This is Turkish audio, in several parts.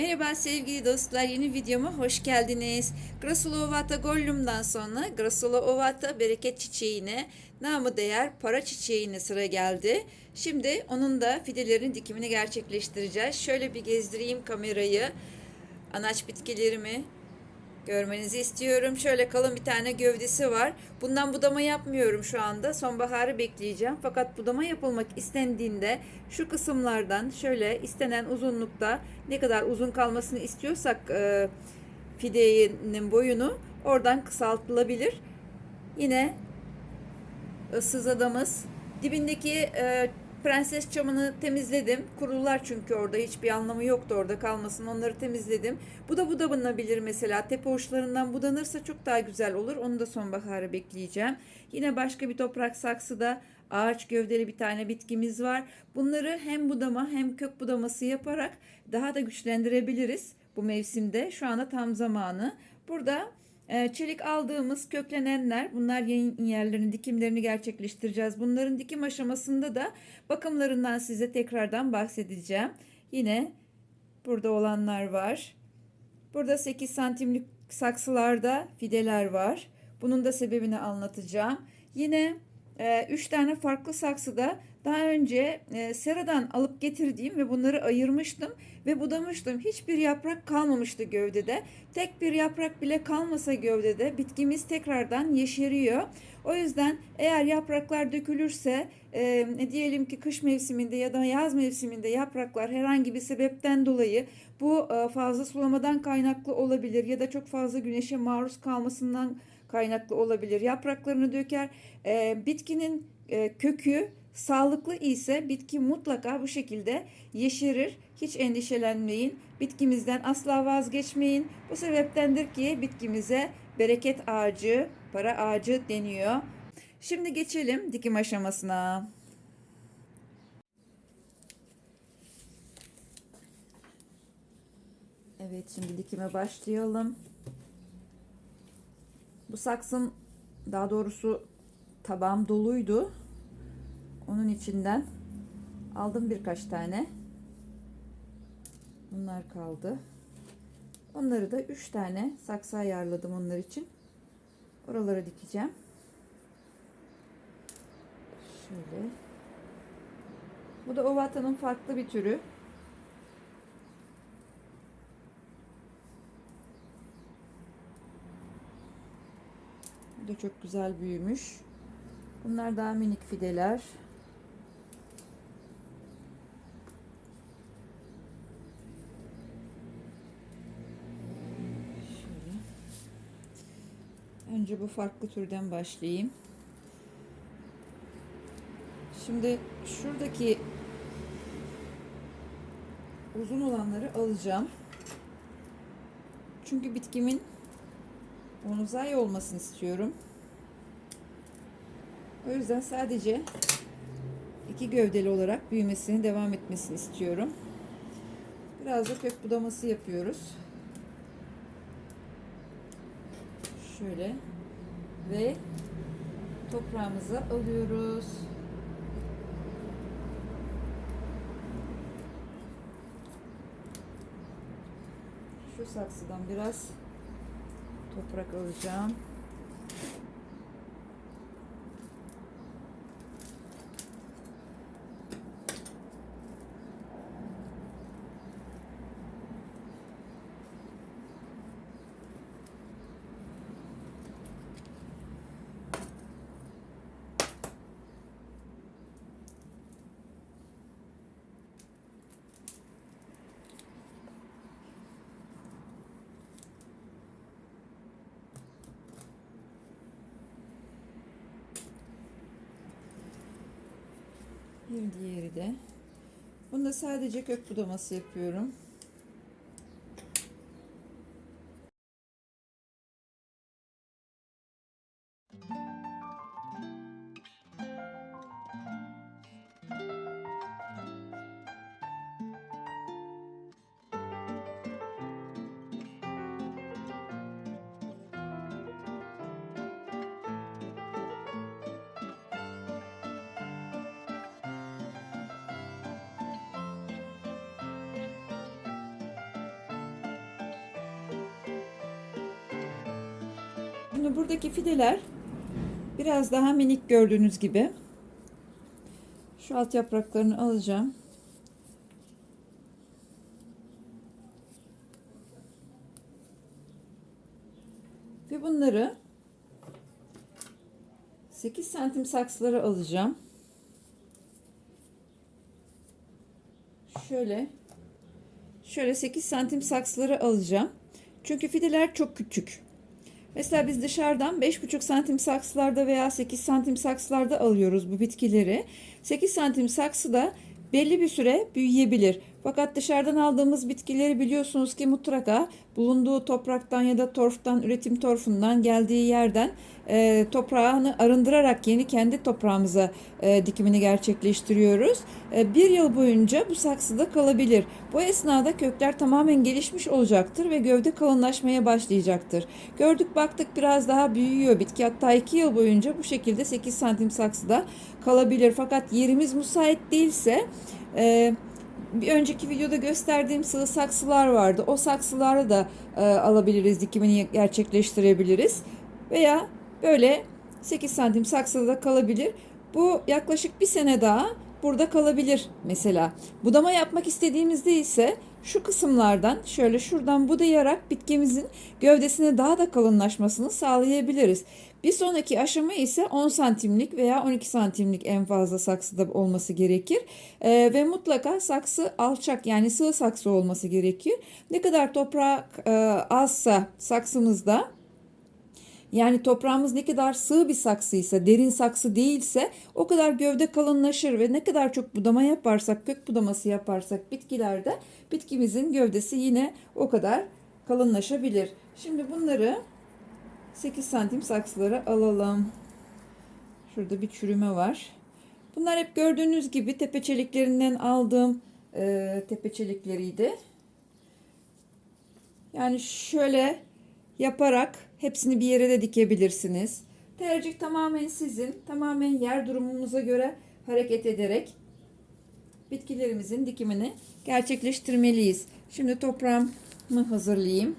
Merhaba sevgili dostlar, yeni videoma hoş geldiniz. Grasula ovata gollum'dan sonra Grasula ovata bereket çiçeğine, namı değer para çiçeğine sıra geldi. Şimdi onun da fidelerin dikimini gerçekleştireceğiz. Şöyle bir gezdireyim kamerayı. Anaç bitkilerimi görmenizi istiyorum. Şöyle kalın bir tane gövdesi var. Bundan budama yapmıyorum şu anda. Sonbaharı bekleyeceğim. Fakat budama yapılmak istendiğinde şu kısımlardan şöyle istenen uzunlukta ne kadar uzun kalmasını istiyorsak e, fidenin boyunu oradan kısaltılabilir. Yine ıssız adamız. Dibindeki e, prenses çamını temizledim. Kurular çünkü orada hiçbir anlamı yoktu orada kalmasın. Onları temizledim. Bu da budanabilir mesela. Tepe uçlarından budanırsa çok daha güzel olur. Onu da sonbahara bekleyeceğim. Yine başka bir toprak saksıda ağaç gövdeli bir tane bitkimiz var. Bunları hem budama hem kök budaması yaparak daha da güçlendirebiliriz bu mevsimde. Şu anda tam zamanı. Burada Çelik aldığımız köklenenler bunlar yayın yerlerinin dikimlerini gerçekleştireceğiz. Bunların dikim aşamasında da bakımlarından size tekrardan bahsedeceğim. Yine burada olanlar var. Burada 8 santimlik saksılarda fideler var. Bunun da sebebini anlatacağım. Yine 3 tane farklı saksıda daha önce e, seradan alıp getirdiğim ve bunları ayırmıştım ve budamıştım. Hiçbir yaprak kalmamıştı gövdede. Tek bir yaprak bile kalmasa gövdede bitkimiz tekrardan yeşeriyor. O yüzden eğer yapraklar dökülürse e, diyelim ki kış mevsiminde ya da yaz mevsiminde yapraklar herhangi bir sebepten dolayı bu e, fazla sulamadan kaynaklı olabilir ya da çok fazla güneşe maruz kalmasından kaynaklı olabilir. Yapraklarını döker. E, bitkinin e, kökü sağlıklı ise bitki mutlaka bu şekilde yeşerir. Hiç endişelenmeyin. Bitkimizden asla vazgeçmeyin. Bu sebeptendir ki bitkimize bereket ağacı, para ağacı deniyor. Şimdi geçelim dikim aşamasına. Evet şimdi dikime başlayalım. Bu saksım daha doğrusu tabağım doluydu. Onun içinden aldım birkaç tane. Bunlar kaldı. Onları da üç tane saksı ayarladım onlar için. Oralara dikeceğim. Şöyle. Bu da ovatanın farklı bir türü. Da çok güzel büyümüş. Bunlar daha minik fideler. Şöyle. Önce bu farklı türden başlayayım. Şimdi şuradaki uzun olanları alacağım. Çünkü bitkimin bonzai olmasını istiyorum. O yüzden sadece iki gövdeli olarak büyümesini devam etmesini istiyorum. Biraz da kök budaması yapıyoruz. Şöyle ve toprağımızı alıyoruz. Şu saksıdan biraz toprak alacağım. Bir diğeri de. Bunda sadece kök budaması yapıyorum. Şimdi buradaki fideler biraz daha minik gördüğünüz gibi. Şu alt yapraklarını alacağım. Ve bunları 8 santim saksılara alacağım. Şöyle şöyle 8 santim saksıları alacağım. Çünkü fideler çok küçük. Mesela biz dışarıdan 5,5 santim saksılarda veya 8 santim saksılarda alıyoruz bu bitkileri. 8 santim saksıda belli bir süre büyüyebilir. Fakat dışarıdan aldığımız bitkileri biliyorsunuz ki mutlaka bulunduğu topraktan ya da torftan, üretim torfundan geldiği yerden e, toprağını arındırarak yeni kendi toprağımıza e, dikimini gerçekleştiriyoruz. E, bir yıl boyunca bu saksıda kalabilir. Bu esnada kökler tamamen gelişmiş olacaktır ve gövde kalınlaşmaya başlayacaktır. Gördük baktık biraz daha büyüyor bitki hatta 2 yıl boyunca bu şekilde 8 santim saksıda kalabilir. Fakat yerimiz müsait değilse e, bir önceki videoda gösterdiğim sıvı saksılar vardı. O saksıları da e, alabiliriz, dikimini gerçekleştirebiliriz. Veya böyle 8 santim saksıda da kalabilir. Bu yaklaşık bir sene daha burada kalabilir mesela. Budama yapmak istediğimizde ise şu kısımlardan şöyle şuradan budayarak bitkimizin gövdesine daha da kalınlaşmasını sağlayabiliriz. Bir sonraki aşama ise 10 santimlik veya 12 santimlik en fazla saksıda olması gerekir. Ee, ve mutlaka saksı alçak yani sığ saksı olması gerekir. Ne kadar toprak e, azsa saksımızda yani toprağımız ne kadar sığ bir saksıysa, derin saksı değilse o kadar gövde kalınlaşır ve ne kadar çok budama yaparsak, kök budaması yaparsak bitkilerde bitkimizin gövdesi yine o kadar kalınlaşabilir. Şimdi bunları 8 santim saksılara alalım. Şurada bir çürüme var. Bunlar hep gördüğünüz gibi tepe çeliklerinden aldığım e, tepe çelikleriydi. Yani şöyle yaparak hepsini bir yere de dikebilirsiniz. Tercih tamamen sizin. Tamamen yer durumumuza göre hareket ederek bitkilerimizin dikimini gerçekleştirmeliyiz. Şimdi toprağımı hazırlayayım.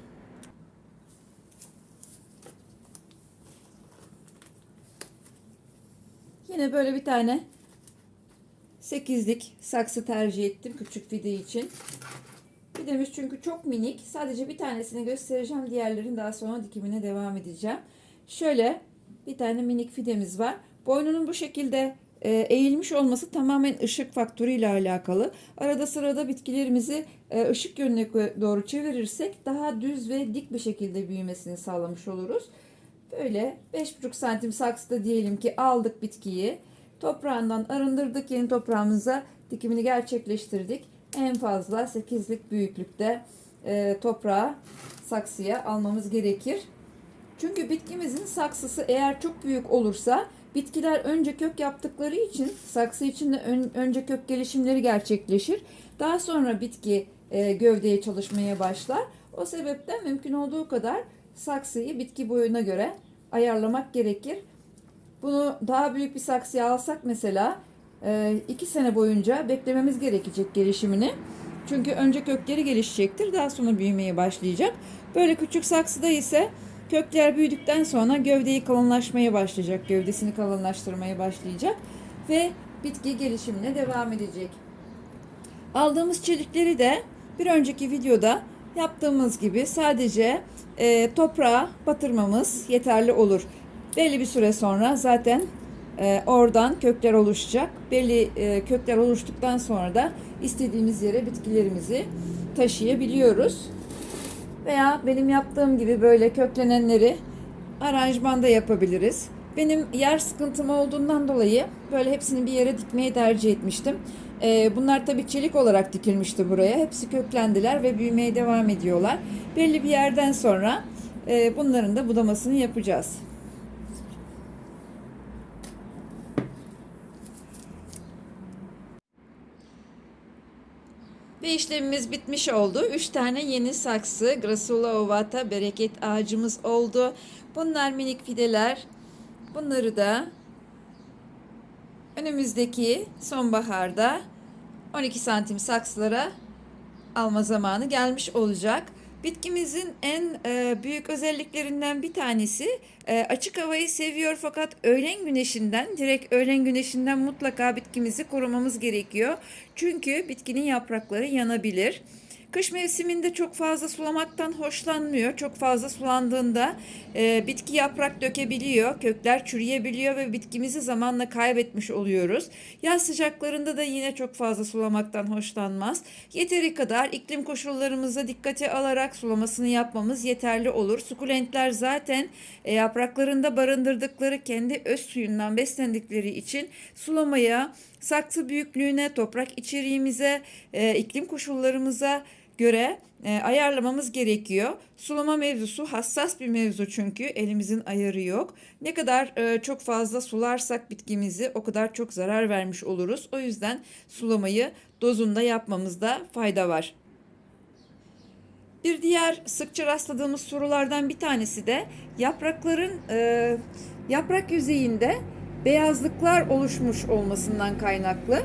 Yine böyle bir tane 8'lik saksı tercih ettim küçük fide için. Fidemiz çünkü çok minik. Sadece bir tanesini göstereceğim. Diğerlerin daha sonra dikimine devam edeceğim. Şöyle bir tane minik fidemiz var. Boynunun bu şekilde e, eğilmiş olması tamamen ışık faktörü ile alakalı. Arada sırada bitkilerimizi e, ışık yönüne doğru çevirirsek daha düz ve dik bir şekilde büyümesini sağlamış oluruz. Böyle 5,5 santim saksıda diyelim ki aldık bitkiyi. Toprağından arındırdık. Yeni toprağımıza dikimini gerçekleştirdik. En fazla 8'lik büyüklükte e, toprağı saksıya almamız gerekir. Çünkü bitkimizin saksısı eğer çok büyük olursa bitkiler önce kök yaptıkları için saksı içinde ön, önce kök gelişimleri gerçekleşir. Daha sonra bitki e, gövdeye çalışmaya başlar. O sebepten mümkün olduğu kadar saksıyı bitki boyuna göre ayarlamak gerekir. Bunu daha büyük bir saksıya alsak mesela e, iki sene boyunca beklememiz gerekecek gelişimini. Çünkü önce kökleri gelişecektir daha sonra büyümeye başlayacak. Böyle küçük saksıda ise kökler büyüdükten sonra gövdeyi kalınlaşmaya başlayacak. Gövdesini kalınlaştırmaya başlayacak ve bitki gelişimine devam edecek. Aldığımız çelikleri de bir önceki videoda yaptığımız gibi sadece e, toprağa batırmamız yeterli olur. Belli bir süre sonra zaten e, oradan kökler oluşacak. Belli e, kökler oluştuktan sonra da istediğimiz yere bitkilerimizi taşıyabiliyoruz. Veya benim yaptığım gibi böyle köklenenleri aranjmanda yapabiliriz. Benim yer sıkıntım olduğundan dolayı böyle hepsini bir yere dikmeyi tercih etmiştim. Ee, bunlar tabii çelik olarak dikilmişti buraya. Hepsi köklendiler ve büyümeye devam ediyorlar. Belli bir yerden sonra e, bunların da budamasını yapacağız. Ve işlemimiz bitmiş oldu. 3 tane yeni saksı Graciola ovata bereket ağacımız oldu. Bunlar minik fideler. Bunları da önümüzdeki sonbaharda 12 santim saksılara alma zamanı gelmiş olacak. Bitkimizin en e, büyük özelliklerinden bir tanesi e, açık havayı seviyor fakat öğlen güneşinden, direkt öğlen güneşinden mutlaka bitkimizi korumamız gerekiyor. Çünkü bitkinin yaprakları yanabilir. Kış mevsiminde çok fazla sulamaktan hoşlanmıyor. Çok fazla sulandığında e, bitki yaprak dökebiliyor, kökler çürüyebiliyor ve bitkimizi zamanla kaybetmiş oluyoruz. Yaz sıcaklarında da yine çok fazla sulamaktan hoşlanmaz. Yeteri kadar iklim koşullarımıza dikkate alarak sulamasını yapmamız yeterli olur. Sukulentler zaten e, yapraklarında barındırdıkları kendi öz suyundan beslendikleri için sulamaya, saksı büyüklüğüne, toprak içeriğimize, e, iklim koşullarımıza göre e, ayarlamamız gerekiyor. Sulama mevzusu hassas bir mevzu çünkü elimizin ayarı yok. Ne kadar e, çok fazla sularsak bitkimizi o kadar çok zarar vermiş oluruz. O yüzden sulamayı dozunda yapmamızda fayda var. Bir diğer sıkça rastladığımız sorulardan bir tanesi de yaprakların e, yaprak yüzeyinde beyazlıklar oluşmuş olmasından kaynaklı.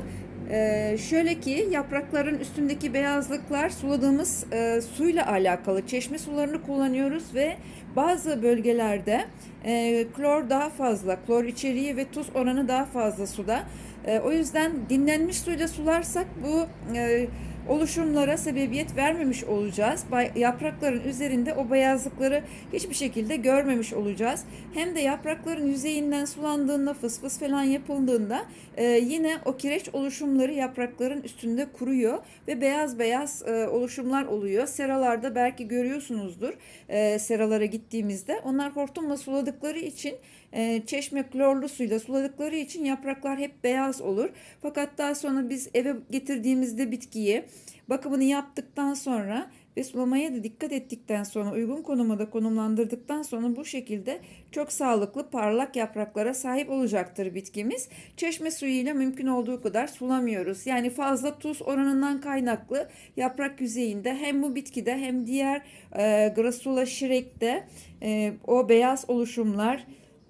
E, şöyle ki yaprakların üstündeki beyazlıklar suladığımız e, suyla alakalı. Çeşme sularını kullanıyoruz ve bazı bölgelerde e, klor daha fazla, klor içeriği ve tuz oranı daha fazla suda. E, o yüzden dinlenmiş suyla sularsak bu e, oluşumlara sebebiyet vermemiş olacağız. Yaprakların üzerinde o beyazlıkları hiçbir şekilde görmemiş olacağız. Hem de yaprakların yüzeyinden sulandığında, fıs fıs falan yapıldığında e, yine o kireç oluşumları yaprakların üstünde kuruyor ve beyaz beyaz e, oluşumlar oluyor. Seralarda belki görüyorsunuzdur e, seralara gittiğimizde. Onlar hortumla suladıkları için e, çeşme klorlu suyla suladıkları için yapraklar hep beyaz olur. Fakat daha sonra biz eve getirdiğimizde bitkiyi bakımını yaptıktan sonra ve sulamaya da dikkat ettikten sonra uygun konuma da konumlandırdıktan sonra bu şekilde çok sağlıklı parlak yapraklara sahip olacaktır bitkimiz. Çeşme suyuyla mümkün olduğu kadar sulamıyoruz. Yani fazla tuz oranından kaynaklı yaprak yüzeyinde hem bu bitkide hem diğer e, Grassula şirekte e, o beyaz oluşumlar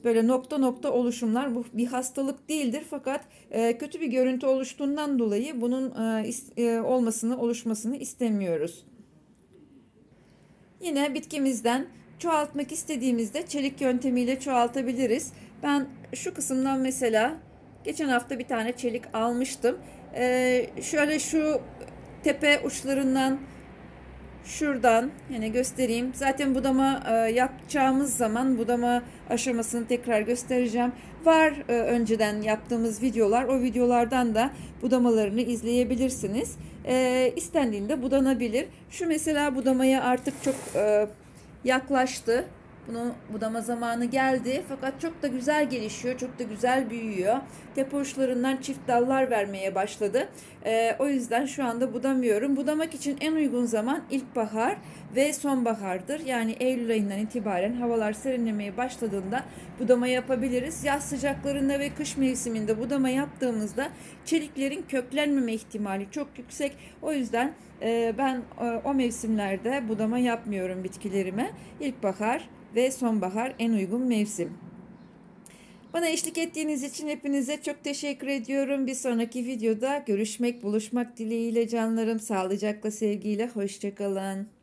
böyle nokta nokta oluşumlar bu bir hastalık değildir fakat e, kötü bir görüntü oluştuğundan dolayı bunun e, e, olmasını oluşmasını istemiyoruz. Yine bitkimizden çoğaltmak istediğimizde çelik yöntemiyle çoğaltabiliriz. Ben şu kısımdan mesela geçen hafta bir tane çelik almıştım. E, şöyle şu tepe uçlarından Şuradan yine göstereyim. Zaten budama e, yapacağımız zaman budama aşamasını tekrar göstereceğim. Var e, önceden yaptığımız videolar. O videolardan da budamalarını izleyebilirsiniz. E, budanabilir. Şu mesela budamaya artık çok e, yaklaştı. Bunu budama zamanı geldi. Fakat çok da güzel gelişiyor. Çok da güzel büyüyor. Tepe uçlarından çift dallar vermeye başladı. Ee, o yüzden şu anda budamıyorum. Budamak için en uygun zaman ilkbahar ve sonbahardır. Yani Eylül ayından itibaren havalar serinlemeye başladığında budama yapabiliriz. Yaz sıcaklarında ve kış mevsiminde budama yaptığımızda çeliklerin köklenmeme ihtimali çok yüksek. O yüzden e, ben e, o mevsimlerde budama yapmıyorum bitkilerime. İlkbahar ve sonbahar en uygun mevsim. Bana eşlik ettiğiniz için hepinize çok teşekkür ediyorum. Bir sonraki videoda görüşmek, buluşmak dileğiyle canlarım. Sağlıcakla, sevgiyle, hoşçakalın.